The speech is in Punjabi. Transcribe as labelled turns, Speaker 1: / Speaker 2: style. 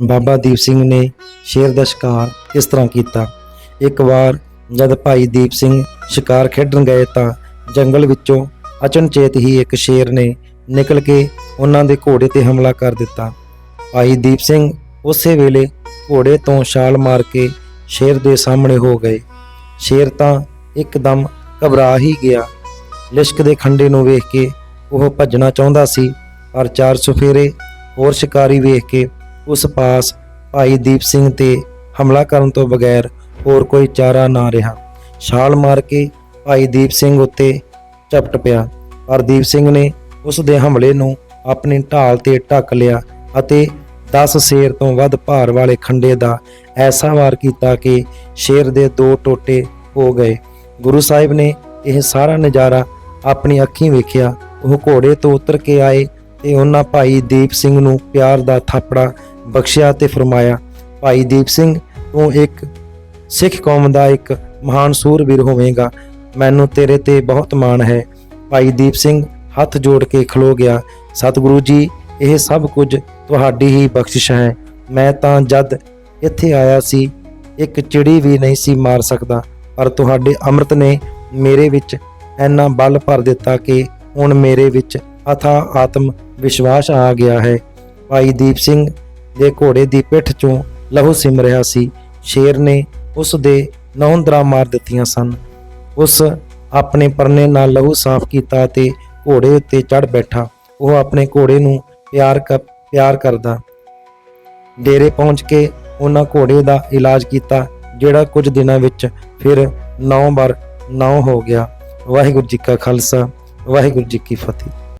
Speaker 1: ਬਾਬਾ ਦੀਪ ਸਿੰਘ ਨੇ ਸ਼ੇਰ ਦਾ ਸ਼ਿਕਾਰ ਇਸ ਤਰ੍ਹਾਂ ਕੀਤਾ? ਇੱਕ ਵਾਰ ਜਦ ਭਾਈ ਦੀਪ ਸਿੰਘ ਸ਼ਿਕਾਰ ਖੇਡਣ ਗਏ ਤਾਂ ਜੰਗਲ ਵਿੱਚੋਂ ਅਚਨਚੇਤ ਹੀ ਇੱਕ ਸ਼ੇਰ ਨੇ ਨਿਕਲ ਕੇ ਉਹਨਾਂ ਦੇ ਘੋੜੇ ਤੇ ਹਮਲਾ ਕਰ ਦਿੱਤਾ। ਭਾਈ ਦੀਪ ਸਿੰਘ ਉਸੇ ਵੇਲੇ ਘੋੜੇ ਤੋਂ ਛਾਲ ਮਾਰ ਕੇ ਸ਼ੇਰ ਦੇ ਸਾਹਮਣੇ ਹੋ ਗਏ। ਸ਼ੇਰ ਤਾਂ ਇੱਕਦਮ ਘਬਰਾ ਹੀ ਗਿਆ। ਲਿਸ਼ਕ ਦੇ ਖੰਡੇ ਨੂੰ ਵੇਖ ਕੇ ਉਹ ਭੱਜਣਾ ਚਾਹੁੰਦਾ ਸੀ, ਪਰ ਚਾਰ ਸੁਫੇਰੇ ਹੋਰ ਸ਼ਿਕਾਰੀ ਵੇਖ ਕੇ ਉਸ ਪਾਸ ਭਾਈ ਦੀਪ ਸਿੰਘ ਤੇ ਹਮਲਾ ਕਰਨ ਤੋਂ ਬਗੈਰ ਹੋਰ ਕੋਈ ਚਾਰਾ ਨਾ ਰਿਹਾ। ਛਾਲ ਮਾਰ ਕੇ ਭਾਈ ਦੀਪ ਸਿੰਘ ਉੱਤੇ ਝਪਟ ਪਿਆ। ਪਰ ਦੀਪ ਸਿੰਘ ਨੇ ਉਸ ਦੇ ਹਮਲੇ ਨੂੰ ਆਪਣੀ ਢਾਲ ਤੇ ਢੱਕ ਲਿਆ ਅਤੇ 10 ਸ਼ੇਰ ਤੋਂ ਵੱਧ ਭਾਰ ਵਾਲੇ ਖੰਡੇ ਦਾ ਐਸਾ ਵਾਰ ਕੀਤਾ ਕਿ ਸ਼ੇਰ ਦੇ ਦੋ ਟੋਟੇ ਹੋ ਗਏ। ਗੁਰੂ ਸਾਹਿਬ ਨੇ ਇਹ ਸਾਰਾ ਨਜ਼ਾਰਾ ਆਪਣੀ ਅੱਖੀਂ ਵੇਖਿਆ। ਉਹ ਘੋੜੇ ਤੋਂ ਉਤਰ ਕੇ ਆਏ ਤੇ ਉਹਨਾਂ ਭਾਈ ਦੀਪ ਸਿੰਘ ਨੂੰ ਪਿਆਰ ਦਾ ਥਾਪੜਾ ਬਖਸ਼ਿਆ ਤੇ ਫਰਮਾਇਆ, ਭਾਈ ਦੀਪ ਸਿੰਘ, ਤੂੰ ਇੱਕ ਸਿੱਖ ਕੌਮ ਦਾ ਇੱਕ ਮਹਾਨ ਸੂਰਬੀਰ ਹੋਵੇਂਗਾ। ਮੈਨੂੰ ਤੇਰੇ ਤੇ ਬਹੁਤ ਮਾਣ ਹੈ। ਭਾਈ ਦੀਪ ਸਿੰਘ ਹੱਥ ਜੋੜ ਕੇ ਖਲੋ ਗਿਆ। ਸਤਿਗੁਰੂ ਜੀ, ਇਹ ਸਭ ਕੁਝ ਤੁਹਾਡੀ ਹੀ ਬਖਸ਼ਿਸ਼ ਹੈ। ਮੈਂ ਤਾਂ ਜਦ ਇੱਥੇ ਆਇਆ ਸੀ, ਇੱਕ ਚਿੜੀ ਵੀ ਨਹੀਂ ਸੀ ਮਾਰ ਸਕਦਾ। ਪਰ ਤੁਹਾਡੇ ਅੰਮ੍ਰਿਤ ਨੇ ਮੇਰੇ ਵਿੱਚ ਇੰਨਾ ਬਲ ਭਰ ਦਿੱਤਾ ਕਿ ਹੁਣ ਮੇਰੇ ਵਿੱਚ ਅਥਾ ਆਤਮ ਵਿਸ਼ਵਾਸ ਆ ਗਿਆ ਹੈ। ਭਾਈ ਦੀਪ ਸਿੰਘ ਦੇ ਘੋੜੇ ਦੀ ਪਿੱਠ ਚੋਂ ਲਹੂ ਸਿਮ ਰਿਹਾ ਸੀ। ਸ਼ੇਰ ਨੇ ਉਸ ਦੇ ਨੌਂਦਰਾ ਮਾਰ ਦਿੱਤੀਆਂ ਸਨ। ਉਸ ਆਪਣੇ ਪਰਨੇ ਨਾਲ ਲਹੂ ਸਾਫ਼ ਕੀਤਾ ਤੇ ਘੋੜੇ ਉੱਤੇ ਚੜ ਬੈਠਾ। ਉਹ ਆਪਣੇ ਘੋੜੇ ਨੂੰ ਪਿਆਰ ਕਰ, ਪਿਆਰ ਕਰਦਾ। ਡੇਰੇ ਪਹੁੰਚ ਕੇ ਉਹਨਾਂ ਘੋੜੇ ਦਾ ਇਲਾਜ ਕੀਤਾ, ਜਿਹੜਾ ਕੁਝ ਦਿਨਾਂ ਵਿੱਚ ਫਿਰ 9 ਵਾਰ 9 ਹੋ ਗਿਆ। ਵਾਹਿਗੁਰੂ ਜੀ ਕਾ ਖਾਲਸਾ, ਵਾਹਿਗੁਰੂ ਜੀ ਕੀ ਫਤਿਹ।